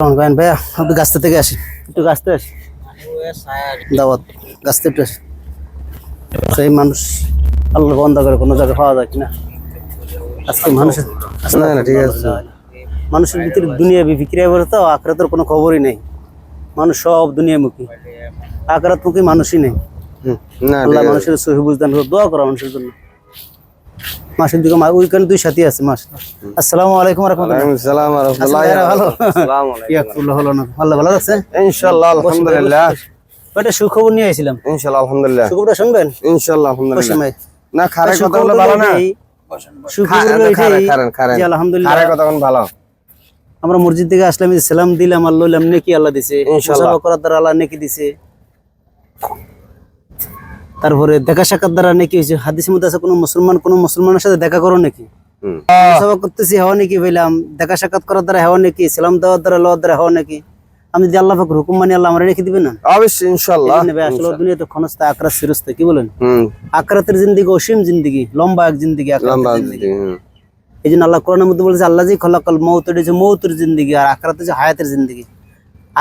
ভাইয়া আপনি গাছটা থেকে আসি একটু গাছতে আসি। দাওয়াত গাছতে একটু আসি সেই মানুষ আল্লাহ বন্ধ করে কোনো জায়গায় পাওয়া যায় কিনা। আজকে মানুষের না, না, ঠিক আছে। মানুষের ভিতরে দুনিয়া বিক্রি করে তো আখরাতের কোনো খবরই নেই। মানুষ সব দুনিয়ামুখী। আখরাত মুখী মানুষই নেই। না আল্লাহ মানুষের সহি বুঝদান দোয়া করা মানুষের জন্য। মাসের দিকে ওইখানে দুই সাথী আছে মাস। আসসালামু আলাইকুম ভালো। হলো না আল্লাহ ভালো আছে? ইনশাআল্লাহ আলহামদুলিল্লাহ। ওইটা সুখবর নিয়ে আইছিলাম। ইনশাআল্লাহ আলহামদুলিল্লাহ। সুখবরটা শুনবেন? ইনশাআল্লাহ আলহামদুলিল্লাহ। না কথা হলো ভালো না? আমরা মসজিদ থেকে আসলাম এই যে সালাম দিলাম আর লইলাম নেকি আল্লাহ দিছে। করার দ্বারা আল্লাহ নেকি দিছে। তারপরে দেখা সাক্ষাৎ দ্বারা নেকি হয়েছে হাদিসের মধ্যে আছে কোনো মুসলমান কোনো মুসলমানের সাথে দেখা করো নাকি? মুসাফা করতেছি হওয়া নাকি পেলাম দেখা সাক্ষাৎ করার দ্বারা হওয়া নাকি সালাম দেওয়ার দ্বারা লওয়ার দ্বারা হওয়া নাকি? আমি যদি আল্লাহ হুকুম মানি আল্লাহ আমার রেখে দিবে না? অবশ্যই ইনশাআল্লাহ আসলে দুনিয়াতে ক্ষণস্থায় আকরাত সিরস্তে কি বলেন? আকরাতের জিন্দিগি অসীম জিন্দিগি লম্বা এক জিন্দিগি লম্বা জিন্দিগি। এই জন্য আল্লাহ কোরআনের মধ্যে বলেছে আল্লাহ যে খলাকাল মৌত এটা হচ্ছে মৌতের জিন্দিগি আর আকরাত হচ্ছে হায়াতের জিন্দিগি।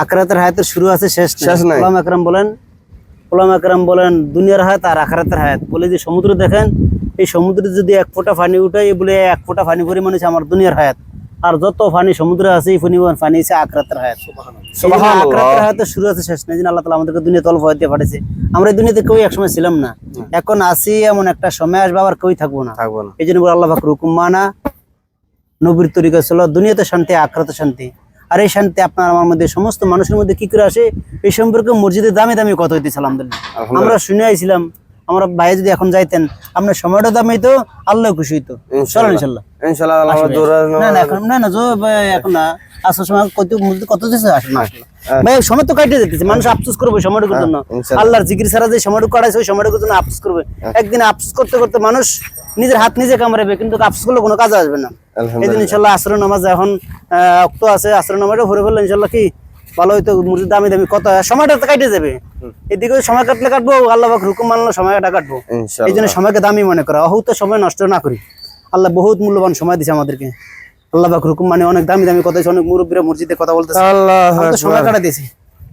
আকরাতের হায়াতের শুরু আছে শেষ শেষ নাই। আকরাম বলেন ওলাম আকরাম বলেন দুনিয়ার হায়াত আর আখরাতের হায়াত। বলে যে সমুদ্র দেখেন এই সমুদ্রে যদি এক ফোঁটা পানি উঠাই বলে এক ফোঁটা পানি পরিমাণ হচ্ছে আমার দুনিয়ার হায়াত। আর যত পানি সমুদ্রে আছে এই পরিমাণ পানি হচ্ছে আখরাতের হায়াত। এই জন্য সুবহানাল্লাহ। আখরাতের হায়াতের শুরু আছে শেষ নেই। আল্লাহ তালা আমাদেরকে দুনিয়া তল ভয় দিয়ে পাঠিয়েছে। আমরা এই দুনিয়াতে কেউ একসময় ছিলাম না। এখন আসি এমন একটা সময় আসবে আবার কেউই থাকব না। থাকব না। এই জন্য আল্লাহ ফাকর হুকুম মানা নবীর তরিকা ছিল দুনিয়াতে শান্তি আখরাতে শান্তি। আর এই শান্তি আপনার আমার মধ্যে সমস্ত মানুষের মধ্যে কি করে আসে? এই সম্পর্কে মসজিদে দামে দামি কথা হইতেছে আলহামদুলিল্লাহ। আমরা শুনে আইছিলাম আমরা বাইরে যদি এখন যাইতেন আপনার সময়টা দামি হইতো আল্লাহ খুশি হইতো। চলো ইনশাল্লাহ। ইনশাআল্লাহ আল্লাহ দৌড়া না না এখন না না এখন না। আসার সময় কত কত দিছে আসলে। ভাই সময় তো কাটে যেতেছে মানুষ আফসোস করবে সময়টুকুর জন্য। ইনশাআল্লাহ। আল্লাহর জিকির ছাড়া যে সময়টুকু কাটাইছে ওই সময়টুকুর জন্য আফসোস করবে। একদিন আফসোস করতে করতে মানুষ নিজের হাত নিজে কামড়াবে কিন্তু আফসোস করলে কোনো কাজ আসবে না। এই দিন ইনশাল্লাহ আসর নামাজ এখন অক্ত আছে। আসর নামাজটা ভরে ফেললে ইনশাল্লাহ কি ভালো হয়তো মুরগির দামি দামি কত সময়টা কাটে যাবে। এদিকে সময় কাটলে কাটবো আল্লাহ পাক হুকুম মানলো সময়টা কাটবো। এই জন্য সময়কে দামি মনে করা। অহুত সময় নষ্ট না করি। আল্লাহ বহুত মূল্যবান সময় দিছে আমাদেরকে। আল্লাহ পাক হুকুম মানে অনেক দামি দামি কথা অনেক মুরব্বীরা মসজিদে কথা বলতে আল্লাহ সময় কাটা দিয়েছি।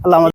আল্লাহ